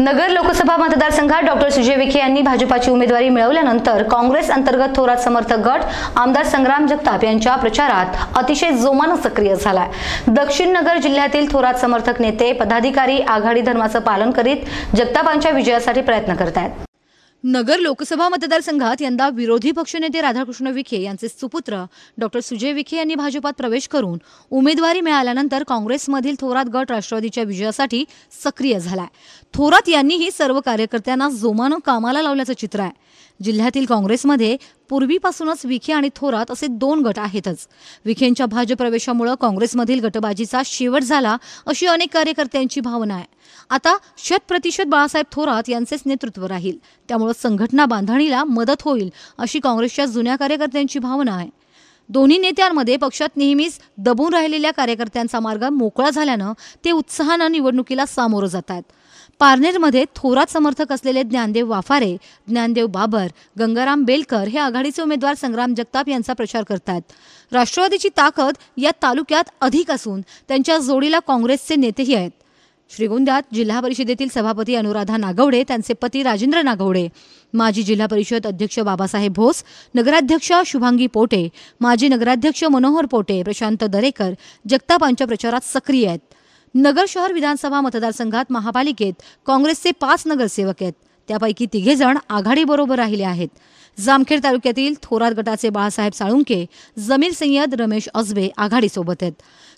नगर लोकसभा मतदारसंघात डॉक्टर सुजय विखे यांनी भाजपाची उमेदवारी मिळवल्यानंतर काँग्रेस अंतर्गत थोरात समर्थक गट आमदार संग्राम जगताप यांच्या प्रचारात अतिशय जोमानं सक्रिय झालाय. दक्षिण नगर जिल्ह्यातील थोरात समर्थक नेते पदाधिकारी आघाडी धर्माचं पालन करीत जगतापांच्या विजयासाठी प्रयत्न करत आहेत नगर लोकसभा मतदारसंघात यंदा विरोधी पक्षनेते राधाकृष्ण विखे यांचे सुपुत्र डॉक्टर सुजय विखे यांनी भाजपात प्रवेश करून उमेदवारी मिळाल्यानंतर काँग्रेसमधील थोरात गट राष्ट्रवादीच्या विजयासाठी सक्रिय झालाय. थोरात यांनीही सर्व कार्यकर्त्यांना जोमानं कामाला लावल्याचं चित्र आहे. जिल्ह्यातील काँग्रेसमध्ये पूर्वीपासूनच विखे आणि थोरात असे दोन गट आहेतच. विखेंच्या भाजप प्रवेशामुळे काँग्रेसमधील गटबाजीचा शेवट झाला अशी अनेक कार्यकर्त्यांची भावना आहे. आता शत प्रतिशत बाळासाहेब थोरात यांचेच नेतृत्व राहील. त्यामुळे संघटना बांधणीला मदत होईल अशी काँग्रेसच्या जुन्या कार्यकर्त्यांची भावना आहे. दोन्ही नेत्यांमध्ये पक्षात नेहमीच दबून राहिलेल्या कार्यकर्त्यांचा मार्ग मोकळा झाल्यानं ते उत्साहानं निवडणुकीला सामोरं जात आहेत पारनेरमध्ये थोरात समर्थक असलेले ज्ञानदेव वाफारे ज्ञानदेव बाबर गंगाराम बेलकर हे आघाडीचे उमेदवार संग्राम जगताप यांचा प्रचार करतात. राष्ट्रवादीची ताकद या तालुक्यात अधिक असून त्यांच्या जोडीला काँग्रेसचे नेतेही आहेत. श्रीगोंद्यात जिल्हा परिषदेतील सभापती अनुराधा नागवडे त्यांचे पती राजेंद्र नागवडे माजी जिल्हा परिषद अध्यक्ष बाबासाहेब भोस नगराध्यक्ष शुभांगी पोटे माजी नगराध्यक्ष मनोहर पोटे प्रशांत दरेकर जगतापांच्या प्रचारात सक्रिय आहेत. नगर शहर विधानसभा मतदारसंघात महापालिकेत काँग्रेसचे पाच नगरसेवक आहेत. त्यापैकी तिघे जण आघाडीबरोबर राहिले आहेत. जामखेड तालुक्यातील थोरात गटाचे बाळासाहेब साळुंके जमीर सय्यद रमेश अजबे आघाडीसोबत आहेत.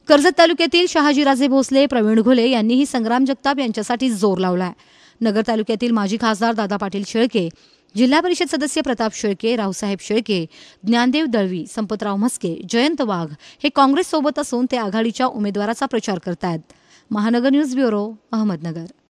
कर्जत तालुक्यातील शहाजीराजे भोसले प्रवीण घुले यांनीही संग्राम जगताप यांच्यासाठी जोर लावलाय. नगर तालुक्यातील माजी खासदार दादा पाटील शेळके जिल्हा परिषद सदस्य प्रताप शेळके रावसाहेब शेळके ज्ञानदेव दळवी संपतराव म्हस्के जयंत वाघ हे काँग्रेससोबत असून ते आघाडीच्या उमेदवाराचा प्रचार करतायत. महानगर न्यूज ब्युरो अहमदनगर.